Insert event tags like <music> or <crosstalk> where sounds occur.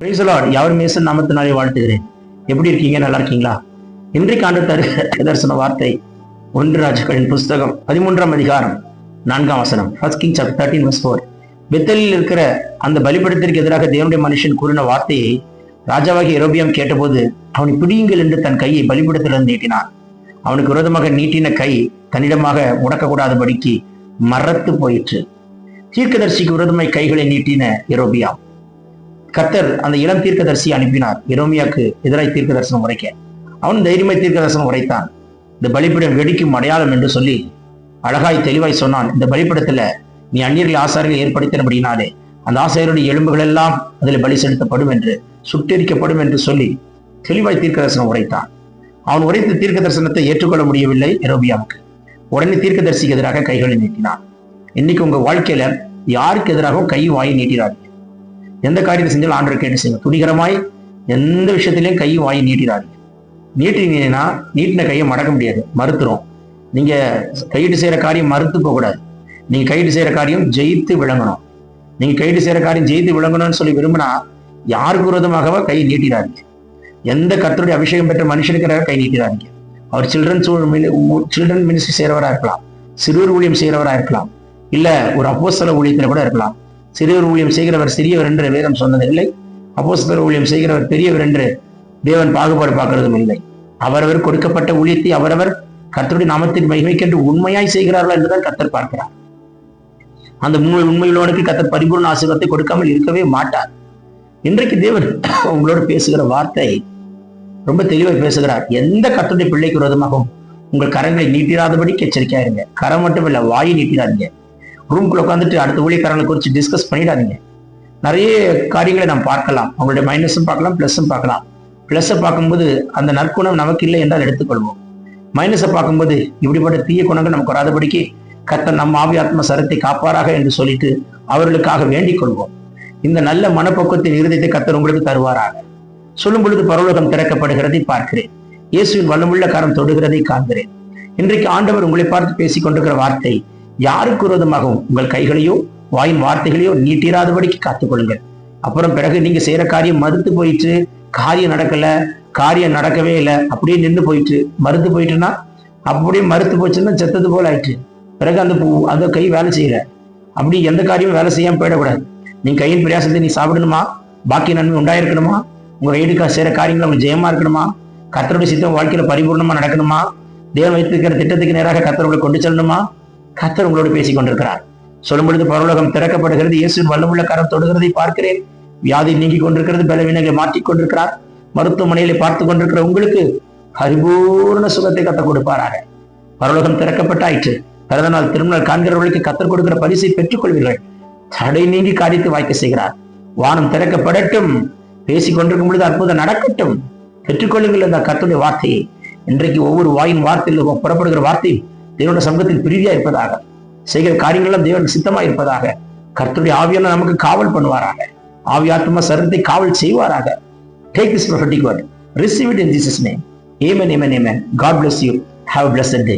Price Mason நாமத்தினாலே வாழ்த்துகிறேன். எப்படி இருக்கீங்க? நல்லா இருக்கீங்களா? இன்றைக்கு ஆண்டு தரு தரிசன வார்த்தை. ஒன்று ராஜுக்களின் புஸ்தகம் பதிமூன்றாம் அதிகாரம் நான்காம் வசனம். First king chapter thirteen verse four பெத்தலில் இருக்கிற அந்த பலிபடத்திற்கு எதிராக தேவனுடைய மனுஷன் கூறின வார்த்தையை ராஜாவாகி எரோபியம் கேட்டபோது அவனை பிடியுங்கள் என்று தன் கையை பலிபடத்திலிருந்து நீட்டினான். அவனுக்கு விரோதமாக நீட்டின கை தன்னிடமாக முடக்கக்கூடாதபடிக்கு மறத்து போயிற்று. தீர்க்கதர்சிக்கு விரோதமாய் கைகளை நீட்டின எரோபியாம் கத்தர் அந்த இளம் தீர்க்கதரிசி அனுப்பினார். எரோமியாக்கு எதிராக தீர்க்க தரிசனம் உரைக்க. அவன் தைரியமாய் தீர்க்க தரிசனம் உரைத்தான். இந்த பலிப்பிடம் வெடிக்கும் அடையாளம் என்று சொல்லி அழகாய் தெளிவாய் சொன்னான். இந்த பலிப்பிடத்துல நீ அந்நியர்கள் ஆசாரிகள் ஏற்படுத்தினபடினாலே அந்த ஆசாரியருடைய எலும்புகள் எல்லாம் அதில் பலி செலுத்தப்படும் என்று சுட்டரிக்கப்படும் என்று சொல்லி தெளிவாய் தீர்க்க தரிசனம் உரைத்தான். அவன் உரைத்த தீர்க்க தரிசனத்தை ஏற்றுக்கொள்ள முடியவில்லை எரோபியாவுக்கு உடனே தீர்க்கதரிசிக்கு எதிராக கைகளை நீட்டினான். இன்னைக்கு உங்க வாழ்க்கையில யாருக்கு எதிராகவும் கை வாயை நீட்டினார்கள் எந்த காரியத்தை செஞ்சாலும் ஆண்டவர் கேட்டு செய்யுங்க துணிகரமாய் எந்த விஷயத்திலையும் கை வாங்கி நீட்டிடாதீங்க. நீட்டினீங்கன்னா நீட்டின கையை மடக்க முடியாது. மறுத்துரும். நீங்க கையிட்டு செய்யற காரியம் மறுத்து போகக்கூடாது. நீங்க கையிட்டு செய்யற காரியம் ஜெயித்து விளங்கணும். நீங்க கையிட்டு செய்யற காரியம் ஜெயித்து விளங்கணும்னு சொல்லி விரும்பினா யாருக்கு விரோதமாகவோ கை நீட்டிடாதீங்க. எந்த கத்தருடைய அபிஷேகம் பெற்ற மனுஷனுக்கு கை நீட்டிடாதீங்க. அவர் சில்ட்ரன் சில்ட்ரன் மினிஸ்ட்ரி செய்யறவரா இருக்கலாம். சிறுவர் ஊழியம் செய்யறவரா இருக்கலாம். இல்ல ஒரு அப்போஸ்தல ஊழியத்துல கூட இருக்கலாம். சிறுவர் ஊழியம் செய்கிறவர் சிறியவர் என்று வேதம் சொன்னதில்லை. அப்போஸ்தலர் ஊழியம் செய்கிறவர் பெரியவர் என்று தேவன் பாகுபாடு பார்க்கறதும் இல்லை. அவரவர் கொடுக்கப்பட்ட ஊழியத்தை அவரவர் கத்தருடைய நாமத்தின் மகிமைக்கென்று உண்மையாய் செய்கிறார்களா என்றுதான் கத்தர் பார்க்கிறார். அந்த உண்மை உண்மையுள்ளவனுக்கு கத்தர் பரிபூர்ண ஆசீர்வாதத்தை கொடுக்காமல் இருக்கவே மாட்டார். இன்றைக்கு தேவன் <coughs> உங்களோடு பேசுகிற வார்த்தை ரொம்ப தெளிவாய் பேசுகிறார். எந்த கத்தருடைய பிள்ளைக்கு விரோதமாகவும் உங்கள் கரங்களை நீட்டிராதபடிக்கு எச்சரிக்கையா இருங்க. கரம் மட்டும் இல்ல வாயை நீட்டிடாதீங்க ரூம்குள்ள உட்காந்துட்டு அடுத்த ஊழியக்காரங்களை குறித்து டிஸ்கஸ் பண்ணிடாதீங்க. நிறைய காரியங்களை நாம் பார்க்கலாம். அவங்களுடைய மைனஸும் பார்க்கலாம் ப்ளஸ்ஸும் பார்க்கலாம். ப்ளஸ்ஸை பார்க்கும்போது அந்த நற்குணம் நமக்கு இல்லை என்றால் எடுத்துக்கொள்வோம். மைனஸை பார்க்கும்போது இப்படிப்பட்ட தீய குணங்கள் நமக்கு வராதபடிக்கு கத்த நம் ஆவி ஆத்ம சரத்தை காப்பாராக என்று சொல்லிட்டு அவர்களுக்காக வேண்டிக் கொள்வோம். இந்த நல்ல மனப்போக்கத்தின் இருதயத்தை கத்தர் உங்களுக்கு தருவாராக. சொல்லும் பொழுது பரலோகம் திறக்கப்படுகிறதை பார்க்கிறேன். இயேசுவின் வல்லமுள்ள காரம் தொடுகிறதை காண்கிறேன். இன்றைக்கு ஆண்டவர் உங்களை பார்த்து பேசிக் கொண்டிருக்கிற வார்த்தை யாருக்கு விரோதமாகவும் உங்கள் கைகளையோ வாயின் வார்த்தைகளையோ நீட்டிராதபடிக்கு காத்துக்கொள்ளுங்கள். அப்புறம் பிறகு நீங்க செய்யற காரியம் மறுத்து போயிட்டு காரியம் நடக்கல காரியம் நடக்கவே இல்லை. அப்படியே நின்று போயிட்டு மறுத்து போயிட்டுன்னா அப்படியே மறுத்து போச்சுன்னா செத்தது போல ஆயிட்டு பிறகு அந்த பூ அந்த கை வேலை செய்யல. அப்படி எந்த காரியமும் வேலை செய்யாம போயிடக்கூடாது. நீ கையின் பிரயாசத்தை நீ சாப்பிடணுமா? பாக்கி நன்மை உண்டாயிருக்கணுமா? உங்க வீட்டுக்கு செய்யற காரியங்கள் அவங்க ஜெயமா இருக்கணுமா? கத்தருடைய சித்தம் வாழ்க்கையில பரிபூர்ணமா நடக்கணுமா? தேவன் வைத்திருக்கிற திட்டத்துக்கு நேராக கத்தர்களை கொண்டு செல்லணுமா? கத்தர் உங்களோடு பேசிக் கொண்டிருக்கிறார் சொல்லும் பொழுது பரலோகம் திறக்கப்படுகிறது. இயேசுவின் வல்லமுள்ள கரம் தொடுகிறதை பார்க்கிறேன். வியாதி நீங்கி கொண்டிருக்கிறது. பலவீனங்களை மாற்றிக் கொண்டிருக்கிறார். மருத்துவமனையில பார்த்து கொண்டிருக்கிற உங்களுக்கு பரிபூர்ண சுகத்தை கத்த கொடுப்பாராக. பரலோகம் திறக்கப்பட்டாயிற்று. பிறந்த நாள் திருமணம் காண்கிறவர்களுக்கு கத்தர் கொடுக்கிற பரிசை பெற்றுக் கொள்வீர்கள். தடை நீங்கி காரியத்தை வாய்க்க செய்கிறார். வானம் திறக்கப்படட்டும். பேசிக் கொண்டிருக்கும் பொழுது அற்புதம் நடக்கட்டும். பெற்றுக்கொள்ளுங்கள் அந்த கத்துடைய வார்த்தையை. இன்றைக்கு ஒவ்வொரு வாயின் வார்த்தையில் புறப்படுகிற வார்த்தை தேவனுடைய சமூகத்தில் பிரீதியா இருப்பதாக செய்கிற காரியங்கள்லாம் தேவன் சித்தமா இருப்பதாக கர்த்தருடைய ஆவியெல்லாம் நமக்கு காவல் பண்ணுவாராக. ஆவியாத்மா சரத்தை காவல் செய்வாராக. Take this prophetic word receive it in jesus name amen amen amen God bless you have blessed day